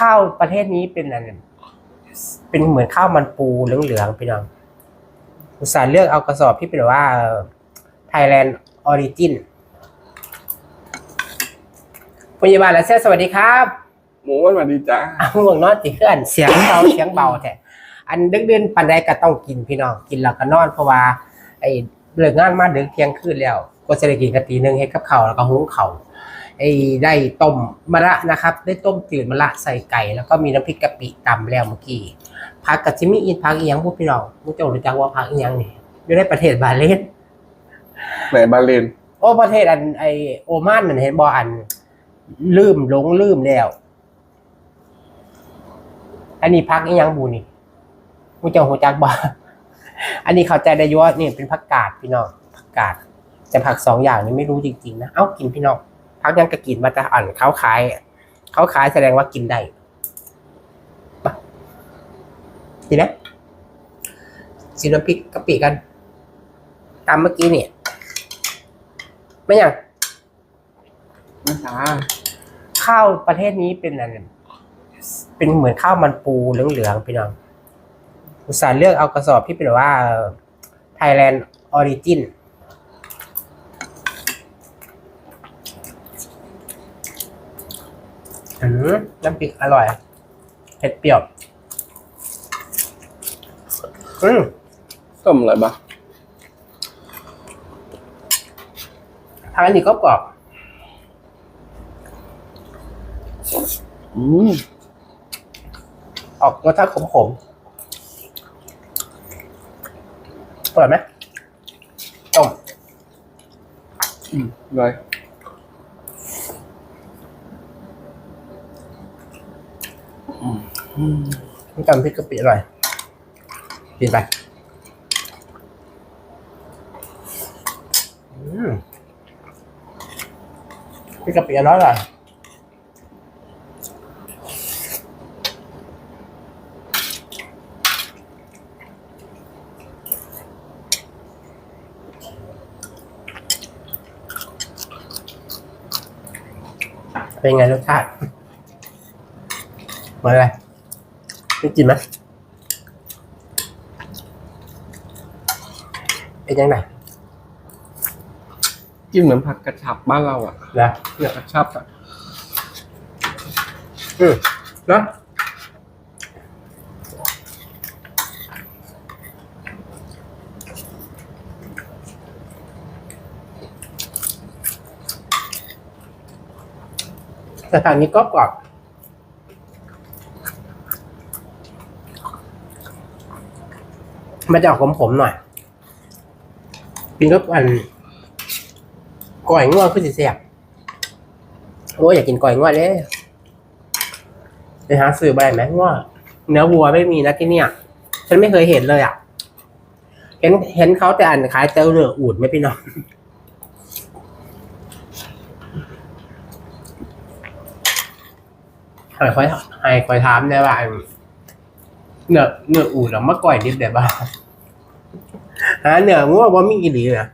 ข้าวประเทศนี้เป็นอะไรเป็นเหมือนข้าวมันปูเหลืองๆพี่น้องอุตส่าห์เลือกเอากระสอบที่เป็นว่า Thailand Origin พยาบาลและเซลสวัสดีครับ หมูวันสวัสดีจ้าอ้าวง่วงนอนติเพื่อนเสียงเบาเสียงเบาแท้อันดึกเดินปันใดก็ต้องกินพี่น้องกินแล้วก็นอนเพราะว่าไอ้เลิกงานมาดึกเที่ยงคืนแล้ว ก็จะได้กินกะตีหนึงเฮ็ดกับข้าวแล้วก็หุงข้าว ไอ้ได้ต้มมะระนะครับ ได้ต้มจืดมะระใส่ไก่ แล้วก็มีน้ำพริกกะปิตำแล้วเมื่อกี้ผักกับจิมีอินผักอีหยังพวกพี่น้องผู้เจ้ารู้จักว่าผักอีหยังนี่อยู่ในประเทศบาเลนไหนบาเลนโอ้ประเทศอันไอโอมานนั่นเห็นบ่อันลืมหลงลืมแล้ว อันนี้พักอีหยังบูนี่มูเจ้าหูจักบ่อันนี้เข้าใจได้อยั่วานี่เป็นผักกาดพี่น้องผักกาดแต่ผักสองอย่างนี้ไม่รู้จริงๆนะเอ้ากินพี่น้อง พักยังก็กินมาแต่อ่านเขาขายเขาขายแสดงว่ากินได้ไปกินนะซีน้ำพริกกะปิกันตามเมื่อกี้เนี่ยไม่อย่างนะจ๊ะข้าวประเทศนี้เป็นอะไรเป็นเหมือนข้าวมันปูเหลืองๆพี่น้องอุตส่าห์เลือกเอากระสอบที่เป็นว่า Thailand Origin อืมน้ำพริกอร่อยเผ็ดเปรี้ยวอืมต้มอะไรบ้างทางอันนี้ก็กรอบอืมออกรสชาติขมๆอร่อยไหมต้มอืมเลย น้ำตาลพริกกะปิอร่อยกินไปพริกกะปิอร่อยอร่อยเป็นไงรสชาติเหมือนอะไร ไม่กินไหมเป็นยังไงกินเหมือนผักกระชับบ้านเราอะนะเนี่ยกระชับอะอืมเนอะแต่ทางนี้ก็กรอบ มันจะออกขมๆหน่อย กินก็อันก่อยง่วงขึ้นสิเสียบโอ้ยอยากกินก่อยง่วงเลยไปหาซื้อมาได้ไหมว่าเนื้อวัวไม่มีนะที่เนี่ย ฉันไม่เคยเห็นเลยอะ เห็นเห็นเขาแต่อ่านขายเจอเรืออูดไหมพี่น้องให้คอยให้คอยถามได้ว่าเนื้อเนื้ออูดเอามาก่อยดิบได้บ้าง หาเนื้องัวว่ามีกี่หลีนะ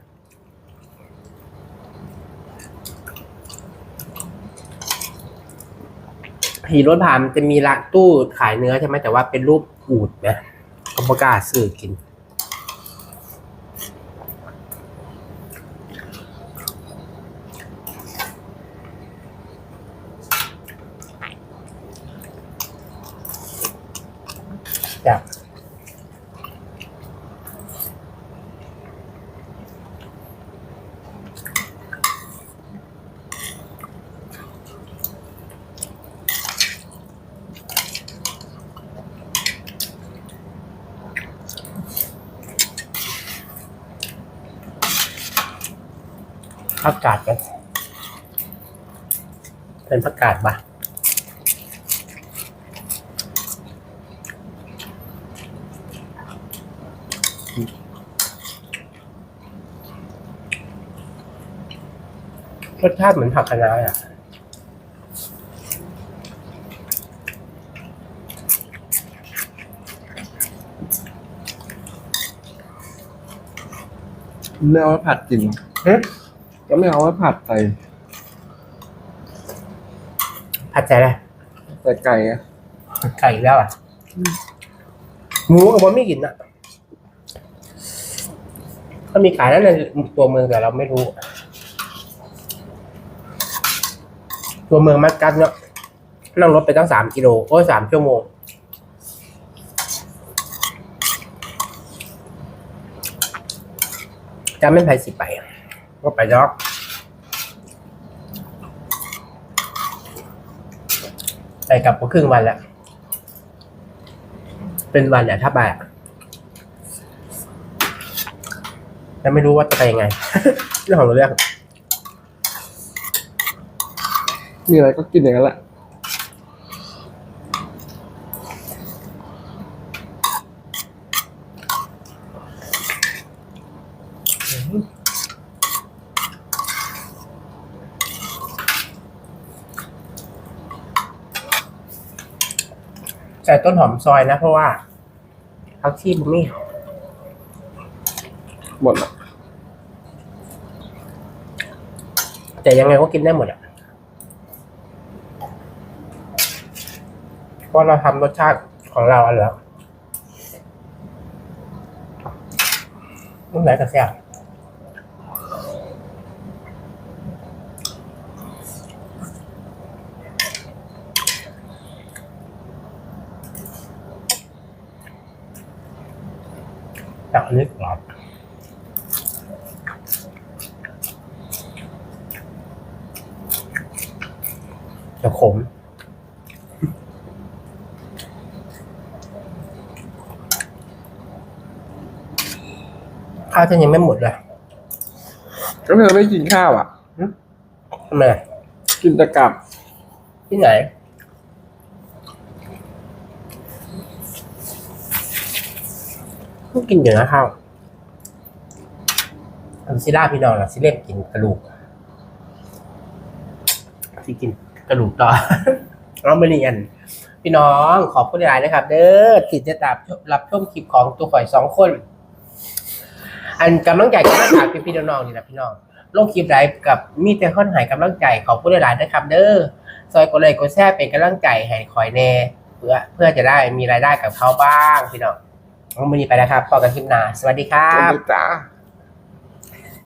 ผีรถผ่านมันจะมีร้านตู้ขายเนื้อใช่ไหมแต่ว่าเป็นรูปอูดนะก็ประกล้าศซื้อกิน ผักกาดกันเป็นผักกาดปะรสชาติเหมือนผักคะน้าอะไม่เอาไว้ผัดกินเอ๊ะ ก็ไม่เอาไว้ผัดใส่ผัดใจอะไรใส่ไก่อะไก่อีกแล้วอะหมูกับบะไม่กินอะก็มีขายแล้วในตัวเมืองแต่เราไม่รู้ ตัวเมืองมัดกัดเนาะนั่งรถไปตั้งสามกิโลโอ้ยสามชั่วโมงจะไม่ไปสิไป ก็ไปดอกไปกลับก็ครึ่งวันแล้วเป็นวันเนี่ยถ้าไปอะแต่ไม่รู้ว่าจะไปยังไง เรื่องของเรื่อง มีอะไรก็กินอย่างนั้นแหละ ใส่ต้นหอมซอยนะ เพราะว่าพักชีบุมี่หมดละแต่ยังไงก็กินได้หมดอะเพราะเราทำรสชาติของเราอันแล้วมึงไหนกระแซ่บ จากอันนี้กรอบจะขมข้าวฉันยังไม่หมดเลยก็เธอไม่กินข้าวอะทำไมกินแต่กลับที่ไหน ก็กินอยู่นะข้าวอันซิล่าพี่น้องนะซิเล่มกินกระดูกที่กินกระดูกต่อเราไม่เรียนพี่น้องขอบคุณหลายนะครับ เด้อติดจะตามรับชมคลิปของตัวข่อยสองคน อันกำลังใจกำลังใจพี่พี่ๆน้องๆนี่นะพี่น้องลงคลิปไลฟ์กับมีแต่คนหายกำลังใจขอบคุณหลายนะครับ เด้อซอยกดเลยกดแชร์เป็นกำลังใจให้คอยแน่เพื่อเพื่อจะได้มีรายได้กับเขาบ้างพี่น้อง วันนี้ไปแล้วครับปอกันคลิปหน้าสวัสดีครัสวัสบ ดีจ้า